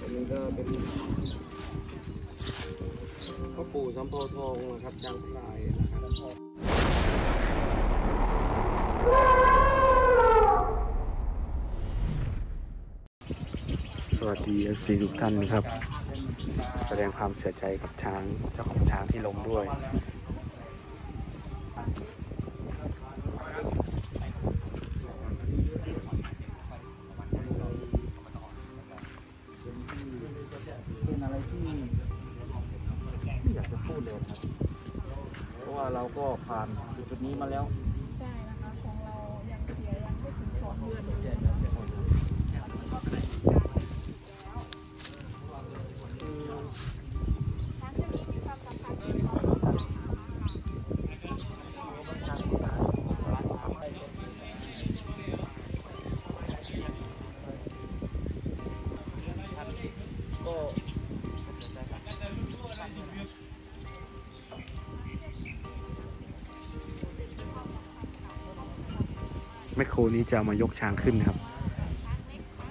อันนี้ก็เป็นพ่อปู่สำโพทองนะครับจางพลายนะครับสวัสดีเอฟซีทุกท่านครับ แสดงความเสียใจกับช้างเจ้าของช้างที่ล้มด้วย เพราะว่าเราก็ผ่านจุดนี้มาแล้ว ใช่นะคะ ของเรายังเสียยังไม่ถึงสองเดือนอยู่ช้างตัวนี้มีความสำคัญกั แมคโครนี้จะามายกช้างขึ้นนะครับ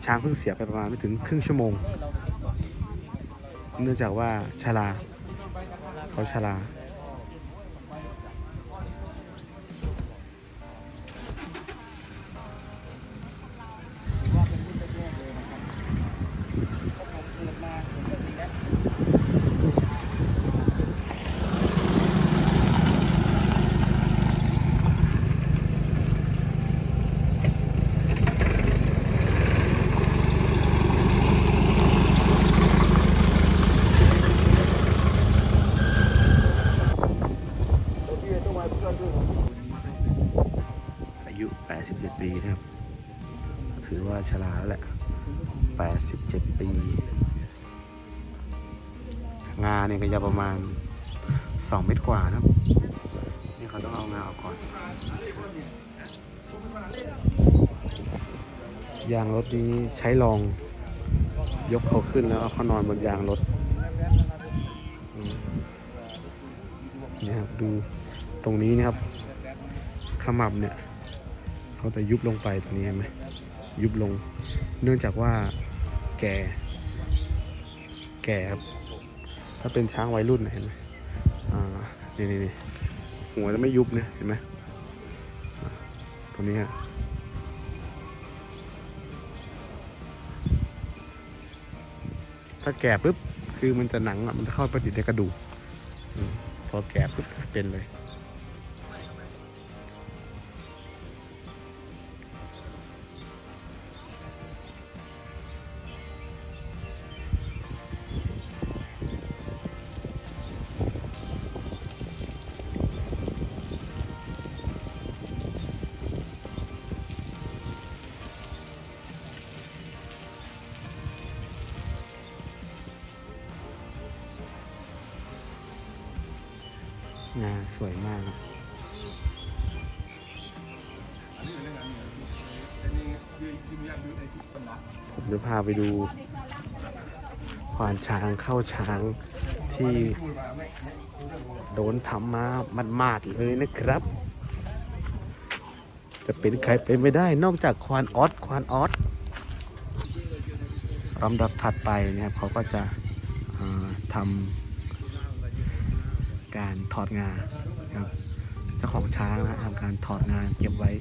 ช้างเพิ่งเสียไปประมาณไม่ถึงครึ่งชั่วโมง เนื่องจากว่าชลา เขาชลา อายุ 87 ปีนะครับ ถือว่าชราแล้วแหละ 87 ปี งาเนี่ยก็จะประมาณ 2 เมตรกว่านะครับ นี่เขาต้องเอางาออกก่อน ยางรถนี้ใช้ลองยกเขาขึ้นแล้วเอาเขานอนบนยางรถ นี่ครับดู ตรงนี้นะครับขมับเนี่ยเขาจะยุบลงไปตรงนี้เห็นไหมยุบลง เนื่องจากว่าแก่ แก่ครับ ถ้าเป็นช้างวัยรุ่นเห็นไหมอ่านี่นี่นี่หัวจะไม่ยุบเนี่ยเห็นไหมตรงนี้ฮะถ้าแก่ปุ๊บคือมันจะหนังอะมันจะเข้าไปติดในกระดูกพอแก่ปุ๊บเป็นเลย งาสวยมากครับเดี๋ยวพาไปดูควานช้างเข้าช้างที่โดนทำมามัดเลยนะครับ จะเป็นใครเป็นไม่ได้นอกจากควานออสควานออสลำดับถัดไปนะครับเขาก็จะทำ การถอดงาครับเจ้าของช้างนะทำการถอดงานเก็บไว้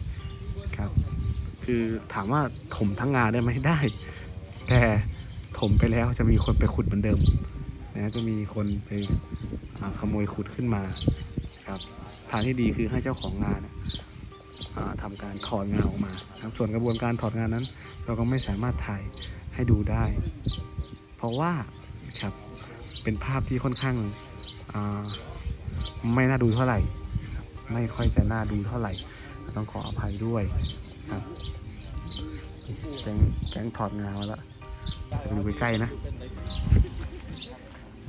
ครับ คือถามว่าถมทั้งงาได้ไหมได้ แต่ถมไปแล้วจะมีคนไปขุดเหมือนเดิมนะจะมีคนไปขโมยขุดขึ้นมาครับทางที่ดีคือให้เจ้าของงานเนี่ยอ่าทำการถอดงาออกมาครับส่วนกระบวนการถอดงานนั้น เราก็ไม่สามารถถ่ายให้ดูได้ เพราะว่าครับเป็นภาพที่ค่อนข้างอ่า ไม่น่าดูเท่าไหร่ ไม่ค่อยจะน่าดูเท่าไหร่ ต้องขออภัยด้วยครับแกงแกงถอดงามาแล้วดูใกล้ๆนะ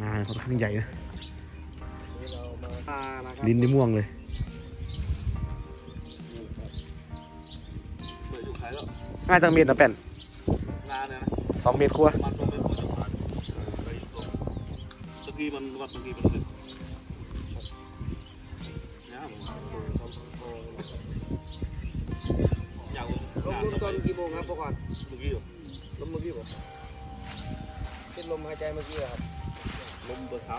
งานค่อนข้างใหญ่นะลิ้นได้ม่วงเลยง่ายจังเมตรนะแป่นงานเลยนะสองเมตรกว่ามันต้องเป็นมาตรฐานไปตรงตะกี้มันวัดตะกี้มันเป็น เนี่ยผมยาวลงต้นกี่โมงครับพวกก่อนเมื่อกี้เหรอลมเมื่อกี้ผมคิดลมหายใจเมื่อกี้อะครับ ลมตัวเท้า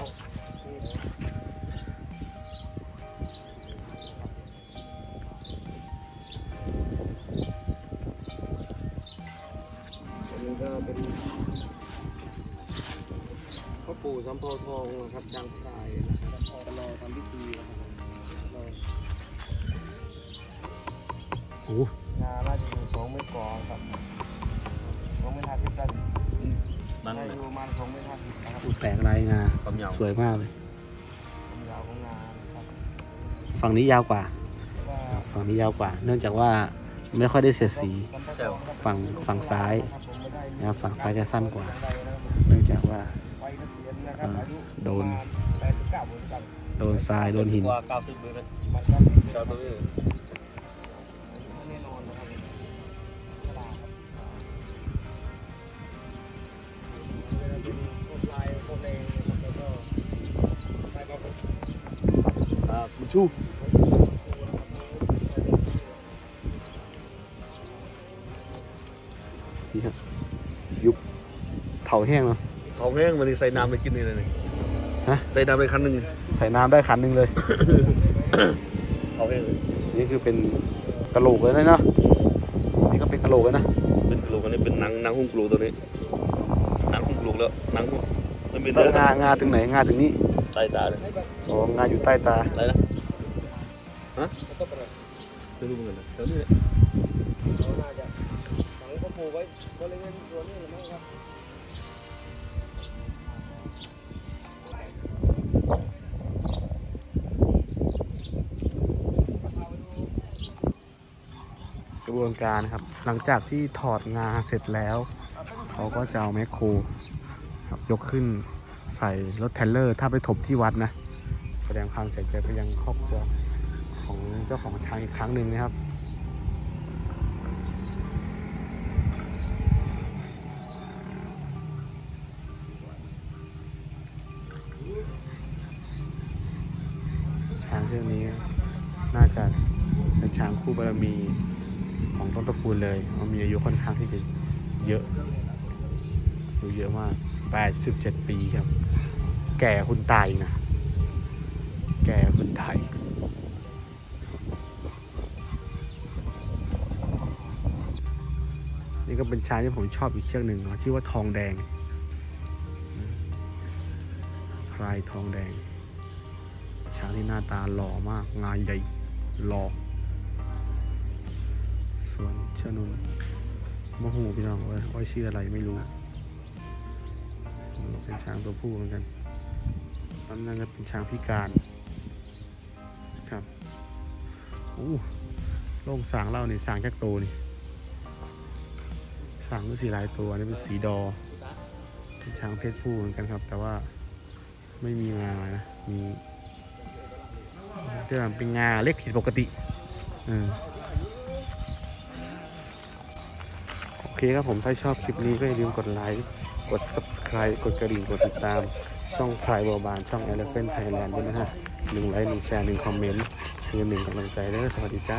อันนี้ก็เป็นพ่อปู่สำเภาทองนะครับจางพรายนะครับรอทำพิธีนะครับ รอโอ้งานน่าจะอยู่สองเมตรกว่าครับสองเมตรห้าสิบกันนั่นน่าเลจะยอยู่ประมาณสองเมตรห้าสิบนะครับแปลกลายงาความยาวสวยมากเลยความยาวของงานนะครับฝั่งนี้ยาวกว่าว่า ฝั่งนี้ยาวกว่า เนื่องจากว่าไม่ค่อยได้เสียดสีฝั่งฝั่งซ้ายนะครับฝั่งซ้ายจะสั้นกว่า เนื่องจากว่าวัยเกษียณนะครับอายุโดน แปดสิบเก้าเหมือนกันโดนทรายโดนหินกว่าเก้าสิบเลยนะมันก็สิบเก้าสิบเลยแน่นอนนะครับกระดาษครับอ่าเป็นพวกลายพวกแดงนะครับแล้วก็ลายบอลอ่าคุณชูนี่ครับยุบเผาแห้งเนาะทองแห้งมันนี่ใส่น้ำไปกินนี่เลยนี่ฮะใส่น้ำไปคันหนึ่ง ใส่น้ำได้ขันหนึ่งเลยทองแห้งเลยนี่คือเป็นกระโหลกเลยนะเนาะนี่ก็เป็นกระโหลกเลยนะเป็นกระโหลกอันนี้เป็นหนังหนังหุ้มกระโหลกตัวนี้หนังหุ้มกระโหลกแล้วหนังหุ้มมันเป็นแล้วเนื้องางาถึงไหนงาถึงนี่ใต้ตาเลยอ๋องาอยู่ใต้ตาอะไรนะก็เป็นอะไรไม่รู้เหมือนกันนะเดี๋ยวนี้แหละเขาน่าจะฝังพ่อปู่ไว้บริเวณส่วนนี้แหละมั้งครับ วนการครับ หลังจากที่ถอดงาเสร็จแล้ว เขาก็จะเอาแมคโครครับยกขึ้นใส่รถเทลเลอร์ ถ้าไปถมที่วัดนะ แสดงความเสียใจไปยังครอบครัวของเจ้าของช้างอีกครั้งหนึ่งนะครับช้างเชือกนี้น่าจะเป็นช้างคู่บารมี ของต้นตระกูลเลยมันมีอายุค่อนข้างที่จะเยอะอายุเยอะมาก87 ปีครับ แก่คุณตายนะ แก่คุณตายนี่ก็เป็นช้างที่ผมชอบอีกเชือกหนึ่งเนาะชื่อว่าทองแดง คลายทองแดง ช้างที่หน้าตาหล่อมาก งานใหญ่หล่อ สนุนมะหูพี่น้องว่าว่าชื่ออะไรไม่รู้เป็นช้างตัวผู้เหมือนกันอันนั้นก็เป็นช้างพิการครับโอ้โล่งสางเล่านี่สางแค่โตวนี่สางก็สีลายตัวนนี้เป็นสีดอ เป็นช้างเพศผู้เหมือนกันครับ แต่ว่าไม่มีงานะมีเรื่องเป็นงาเล็กผิดปกติเออ เคครับผมถ้าชอบคลิปนี้ก็อย่าลืมกดไลค์ กด subscribe กดกระดิ่ง กดติดตาม ช่องพายบอบาน ช่อง Elephant Thailand ด้วยนะฮะหนึ่งไลค์หนึ่งแชร์หนึ่งคอมเมนต์คือหนึ่งกำลังใจเด้อสวัสดีจ้า